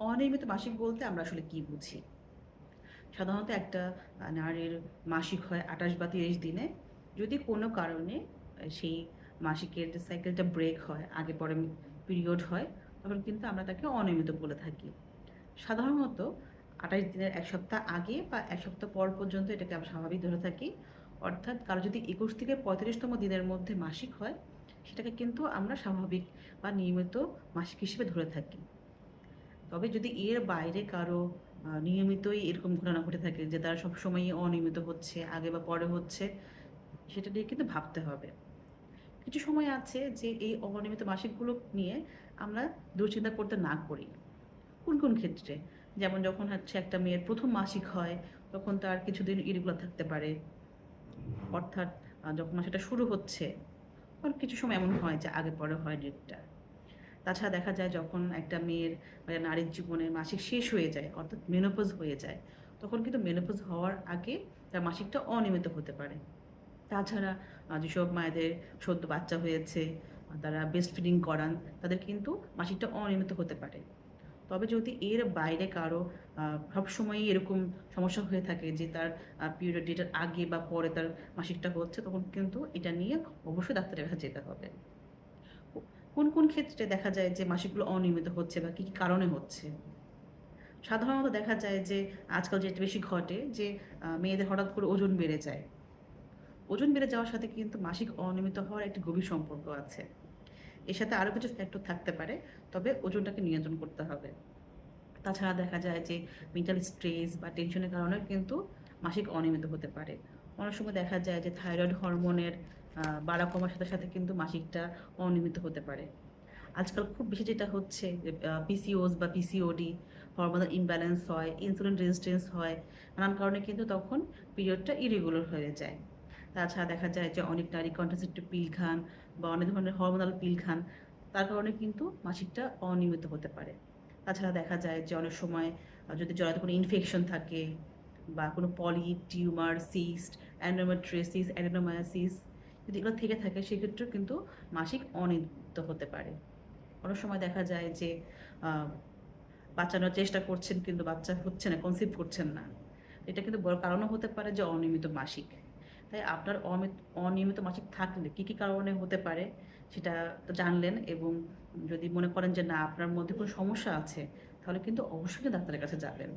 অনিয়মিত মাসিক বলতে আমরা আসলে কি বুঝি? সাধারণত একটা নারীর মাসিক হয় আঠাশ বা তিরিশ দিনে। যদি কোনো কারণে সেই মাসিকের যে সাইকেলটা ব্রেক হয়, আগে পরে পিরিয়ড হয়, তখন কিন্তু আমরা তাকে অনিয়মিত বলে থাকি। সাধারণত আঠাশ দিনের এক সপ্তাহ আগে বা এক সপ্তাহ পর পর্যন্ত এটাকে আমরা স্বাভাবিক ধরে থাকি। অর্থাৎ কারও যদি একুশ থেকে পঁয়ত্রিশতম দিনের মধ্যে মাসিক হয়, সেটাকে কিন্তু আমরা স্বাভাবিক বা নিয়মিত মাসিক হিসেবে ধরে থাকি। তবে যদি এর বাইরে কারও নিয়মিতই এরকম ঘটনা ঘটে থাকে যে তারা সবসময়ই অনিয়মিত হচ্ছে, আগে বা পরে হচ্ছে, সেটা নিয়ে কিন্তু ভাবতে হবে। কিছু সময় আছে যে এই অনিয়মিত মাসিকগুলো নিয়ে আমরা দুশ্চিন্তা করতে না করি। কোন কোন ক্ষেত্রে? যেমন যখন হচ্ছে একটা মেয়ের প্রথম মাসিক হয়, তখন তার কিছুদিন ইরেগুলার থাকতে পারে। অর্থাৎ যখন সেটা শুরু হচ্ছে তখন কিছু সময় এমন হয় যে আগে পরে হয় ডেটটা তাছাড়া দেখা যায় যখন একটা মেয়ের বা নারীর জীবনে মাসিক শেষ হয়ে যায়, অর্থাৎ মেনোপোজ হয়ে যায়, তখন কিন্তু মেনোপোজ হওয়ার আগে তার মাসিকটা অনিয়মিত হতে পারে। তাছাড়া যেসব মায়েদের সদ্য বাচ্চা হয়েছে, তারা বেস্ট ফিডিং করান, তাদের কিন্তু মাসিকটা অনিয়মিত হতে পারে। তবে যদি এর বাইরে কারও সবসময়ই এরকম সমস্যা হয়ে থাকে যে তার পিরিয়ড ডেটের আগে বা পরে তার মাসিকটা হচ্ছে, তখন কিন্তু এটা নিয়ে অবশ্যই ডাক্তারের কাছে যেতে হবে। কোন কোন ক্ষেত্রে দেখা যায় যে মাসিকগুলো অনিয়মিত হচ্ছে বা কী কী কারণে হচ্ছে? সাধারণত দেখা যায় যে আজকাল যেটা বেশি ঘটে যে মেয়েদের হঠাৎ করে ওজন বেড়ে যায়। ওজন বেড়ে যাওয়ার সাথে কিন্তু মাসিক অনিয়মিত হওয়ার একটি গভীর সম্পর্ক আছে। এর সাথে আরও কিছু ফ্যাক্টর থাকতে পারে, তবে ওজনটাকে নিয়ন্ত্রণ করতে হবে। তাছাড়া দেখা যায় যে মেন্টাল স্ট্রেস বা টেনশনের কারণে কিন্তু মাসিক অনিয়মিত হতে পারে। অনেক সময় দেখা যায় যে থাইরয়েড হরমোনের বাড়া কমার সাথে সাথে কিন্তু মাসিকটা অনিয়মিত হতে পারে। আজকাল খুব বেশি যেটা হচ্ছে যে পিসিওস বা পিসিওডি হরমোনাল ইমব্যালেন্স হয় ইনসুলিন রেজিস্ট্যান্স হয়, নানান কারণে কিন্তু তখন পিরিয়ডটা ইরেগুলার হয়ে যায়। তাছাড়া দেখা যায় যে, অনেক নারী কন্ট্রাসেপ্টিভ পিল খান বা অনেক ধরনের হরমোনাল পিল খান, তার কারণে কিন্তু মাসিকটা অনিয়মিত হতে পারে। তাছাড়া দেখা যায় যে, অনেক সময় যদি জরাতে কোনো ইনফেকশন থাকে বা কোনো পলি টিউমার সিস্ট অ্যান্ডোমেট্রেসিস অ্যাডেনোমায়াসিস যদি এগুলো থেকে থাকে সেক্ষেত্রেও কিন্তু মাসিক অনিয়মিত হতে পারে। অনেক সময় দেখা যায় যে বাঁচানোর চেষ্টা করছেন কিন্তু বাচ্চা হচ্ছে না কনসিভ করছেন না। এটা কিন্তু বড় কারণও হতে পারে যে অনিয়মিত মাসিক। তাই আপনার অনিয়মিত মাসিক থাকলে কী কী কারণে হতে পারে সেটা তো জানলেন এবং যদি মনে করেন যে না, আপনার মধ্যে কোনো সমস্যা আছে, তাহলে কিন্তু অবশ্যই ডাক্তারের কাছে যাবেন।